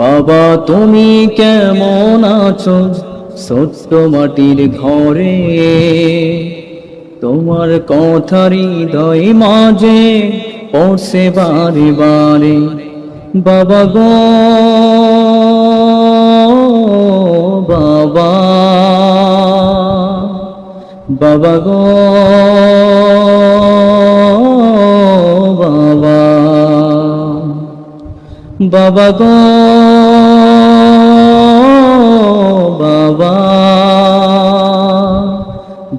বাবা, তুমি কেমন আছো? ছোট্ট মাটির ঘরে। তোমার কথার হৃদয় মাঝে পড়ছে বারে বারে বাবা গো, বাবা। বাবা গো, বাবা। বাবা গো।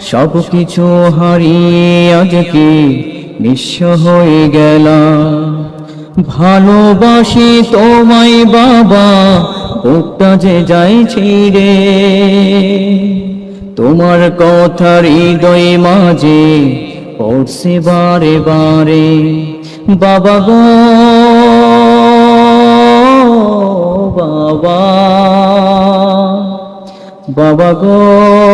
সব কিছু হারিয়ে আজকে নিঃস্ব হয়ে গেলাম। ভালোবাসি তোমায় বাবা, বুকটা যে যাই ছিড়ে। তোমার কথা হৃদয় মাঝে পড়ছে বারে বারে। বাবা গো, বাবা। বাবা গো।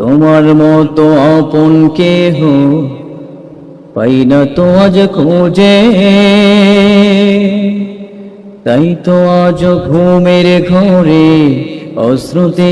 তোমার মতো আপন কেহ পাই না তো আজ খোঁজে। তাই তো আজ ঘুমের ঘরে অশ্রুতে